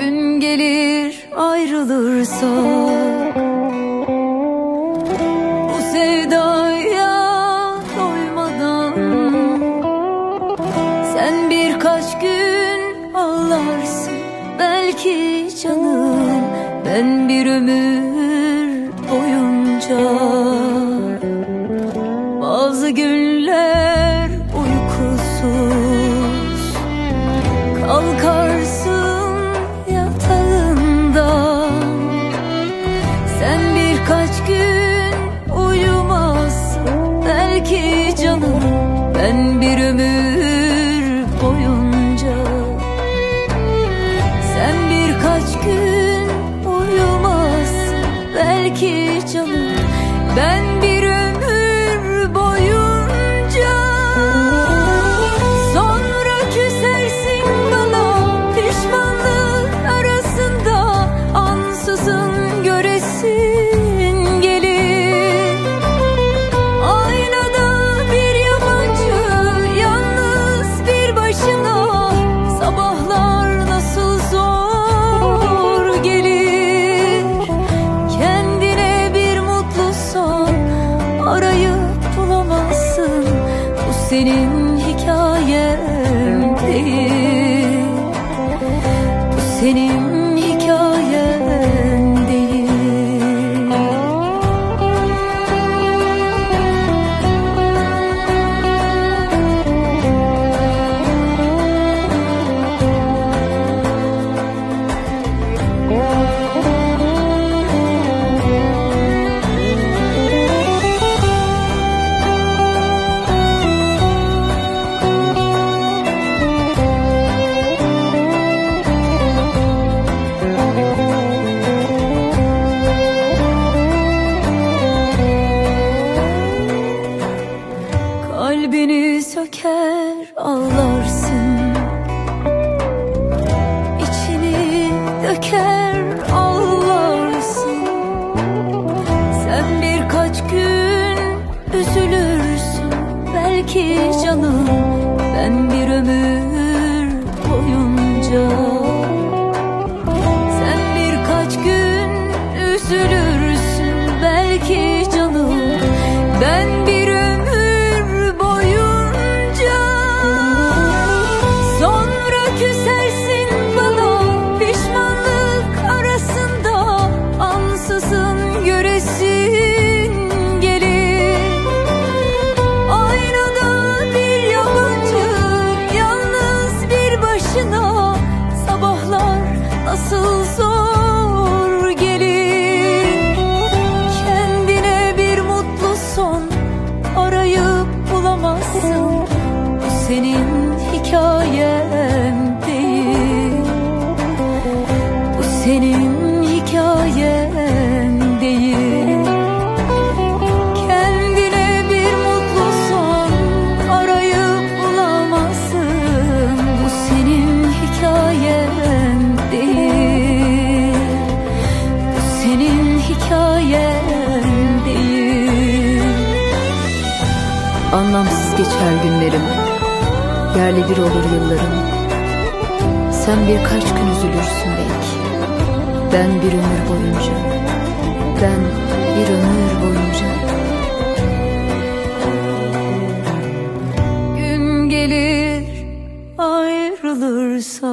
Gün gelir ayrılırsak Bu sevdaya doymadan Sen birkaç gün ağlarsın. Belki canım Ben bir ömür boyunca. Bazı günler uykusuz. Kalkarsın ben bir ömür boyunca Sen birkaç gün uyumazsın Belki canım ben senin hikayen değil Bu senin Kalbini söker ağlarsın. İçini döker ağlarsın. Sen birkaç gün üzülürsün. Belki canım ben bir ömür boyunca değil. Kendine bir mutlu son arayıp bulamazsın. Bu senin hikayen değil. Bu senin hikayen değil. Anlamsız geçer günlerim Yerle bir olur yıllarım. Sen birkaç gün üzülürsün belki. Ben bir ömür boyunca ben bir ömür boyunca. Gün gelir ayrılırsak